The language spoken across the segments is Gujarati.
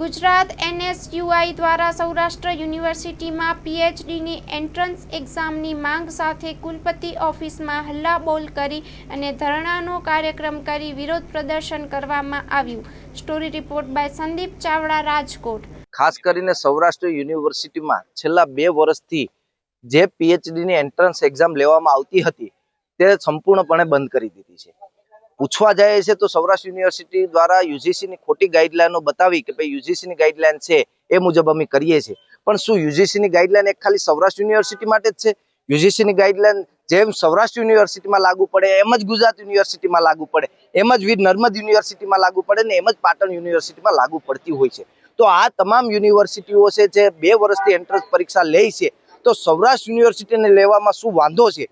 ગુજરાત એનએસયુઆઈ દ્વારા સૌરાષ્ટ્ર યુનિવર્સિટીમાં પીએચડીની એન્ટ્રન્સ એક્ઝામની માંગ સાથે કુલપતિ ઓફિસમાં હલ્લાબોલ કરી અને ધરણાનો કાર્યક્રમ કરી વિરોધ પ્રદર્શન કરવામાં આવ્યું. Story report by Sandeep Chavda, Rajkot. ખાસ કરીને સૌરાષ્ટ્ર યુનિવર્સિટીમાં છેલ્લા બે વર્ષથી જે પીએચડીની એન્ટ્રન્સ એક્ઝામ લેવામાં આવતી હતી, તે સંપૂર્ણપણે બંધ કરી દીધી છે. પૂછવા જાય છે તો સૌરાષ્ટ્ર યુનિવર્સિટી દ્વારા યુજીસીની ખોટી ગાઈડલાઈનો બતાવી કે ભાઈ યુજીસીની ગાઈડલાઈન છે એ મુજબ અમે કરીએ છીએ. પણ શું યુજીસીની ગાઈડલાઈન એક ખાલી સૌરાષ્ટ્ર યુનિવર્સિટી માટે જ છે? યુજીસીની ગાઈડલાઈન જેમ સૌરાષ્ટ્ર યુનિવર્સિટીમાં લાગુ પડે, એમ જ ગુજરાત યુનિવર્સિટીમાં લાગુ પડે, એમ જ વીર નર્મદ યુનિવર્સિટીમાં લાગુ પડે ને એમ જ પાટણ યુનિવર્સિટીમાં લાગુ પડતી હોય છે. તો આ તમામ યુનિવર્સિટીઓ છે જે બે વર્ષથી એન્ટ્રન્સ પરીક્ષા લે છે. તો સૌરાષ્ટ્ર યુનિવર્સિટીને લેવામાં શું વાંધો છે?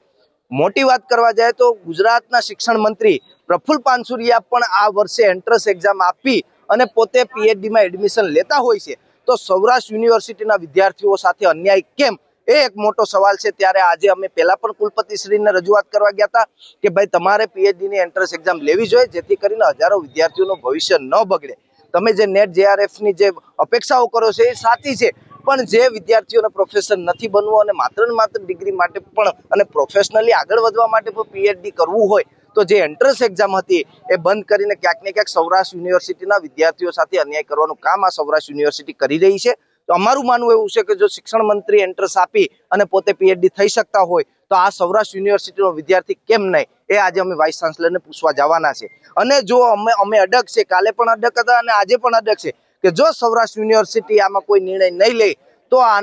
મોટી વાત કરવા જાય તો ગુજરાતના શિક્ષણ મંત્રી પ્રફુલ પાનસુરિયા પણ આ વર્ષે એન્ટ્રન્સ એક્ઝામ આપી અને પોતે પીએચડીમાં એડમિશન લેતા હોય છે. તો સૌરાષ્ટ્ર યુનિવર્સિટીના વિદ્યાર્થીઓ સાથે અન્યાય કેમ? એ એક મોટો સવાલ છે. ત્યારે આજે અમે પહેલા પણ કુલપતિશ્રીને રજૂઆત કરવા ગયા હતા કે ભાઈ, તમારે પીએચડીની એન્ટ્રન્સ એક્ઝામ લેવી જોઈએ, જેથી કરીને હજારો વિદ્યાર્થીઓનું ભવિષ્ય ન બગડે. તમે જે નેટ જેઆરએફની જે અપેક્ષાઓ કરો છો એ સાચી છે. પણ જે વિદ્યાર્થીઓને પ્રોફેસર નથી બનવું અને માત્ર ને માત્ર ડિગ્રી માટે પણ અને પ્રોફેશનલી આગળ વધવા માટે પણ પીએચડી કરવું હોય, તો જે એન્ટ્રન્સ એક્ઝામ હતી એ બંધ કરીને ક્યાંક ને ક્યાંક સૌરાષ્ટ્ર યુનિવર્સિટીના વિદ્યાર્થીઓ સાથે અન્યાય કરવાનું કામ આ સૌરાષ્ટ્ર યુનિવર્સિટી કરી રહી છે. તો અમારું માનવું એવું છે કે જો શિક્ષણ મંત્રી એન્ટ્રન્સ આપી અને પોતે પીએચડી થઈ શકતા હોય, તો આ સૌરાષ્ટ્ર યુનિવર્સિટીનો વિદ્યાર્થી કેમ નહીં? એ આજે અમે વાઇસ ચાન્સલરને પૂછવા જવાના છે. અને જો અમે અમે અડગ છે, કાલે પણ અડગ હતા અને આજે પણ અડગ છે. કે જો સૌરાષ્ટ્ર યુનિવર્સિટી આમાં કોઈ નિર્ણય નહીં લે, તો આ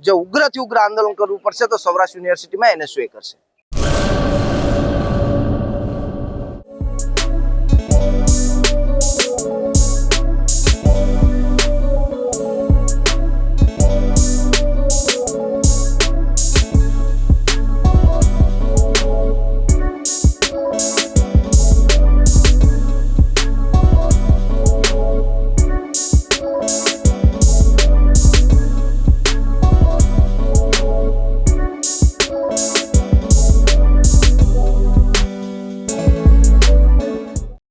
જે ઉગ્રથી ઉગ્ર આંદોલન કરવું પડશે, તો સૌરાષ્ટ્ર યુનિવર્સિટીમાં એનએસયુએ કરશે